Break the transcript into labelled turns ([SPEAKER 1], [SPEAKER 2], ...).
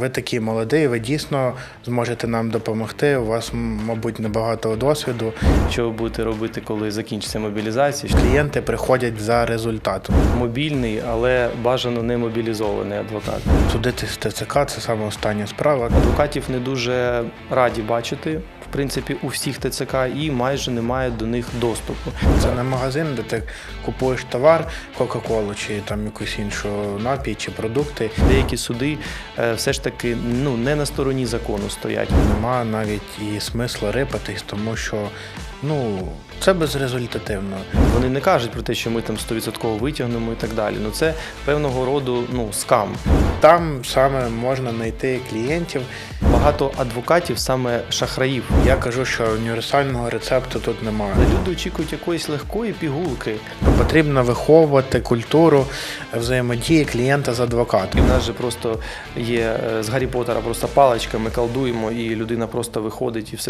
[SPEAKER 1] ви такий молодий, ви дійсно зможете нам допомогти. У вас, мабуть, небагато досвіду.
[SPEAKER 2] Що ви будете робити, коли закінчиться мобілізація?
[SPEAKER 1] Клієнти приходять за результатом.
[SPEAKER 2] Мобільний, але бажано не мобілізований адвокат.
[SPEAKER 1] Судити з ТЦК це саме остання справа.
[SPEAKER 2] Адвокатів не дуже раді бачити, в принципі, у всіх ТЦК і майже немає до них доступу.
[SPEAKER 1] Це не магазин, де ти купуєш товар, Кока-Колу чи там якусь іншу напій чи продукти.
[SPEAKER 2] Деякі суди е, все ж таки ну не на стороні закону стоять.
[SPEAKER 1] Нема навіть і смислу рипатись, тому що ну це безрезультативно.
[SPEAKER 2] Вони не кажуть про те, що ми там 100% витягнемо і так далі. Ну це певного роду ну скам.
[SPEAKER 1] Там саме можна знайти клієнтів.
[SPEAKER 2] Багато адвокатів саме шахраїв.
[SPEAKER 1] Я кажу, що універсального рецепту тут немає.
[SPEAKER 2] Люди очікують якоїсь легкої пігулки.
[SPEAKER 1] Потрібно виховувати культуру взаємодії клієнта з адвокатом.
[SPEAKER 2] І в нас же просто є е, з Гаррі Поттера просто паличка, ми колдуємо, і людина просто виходить і все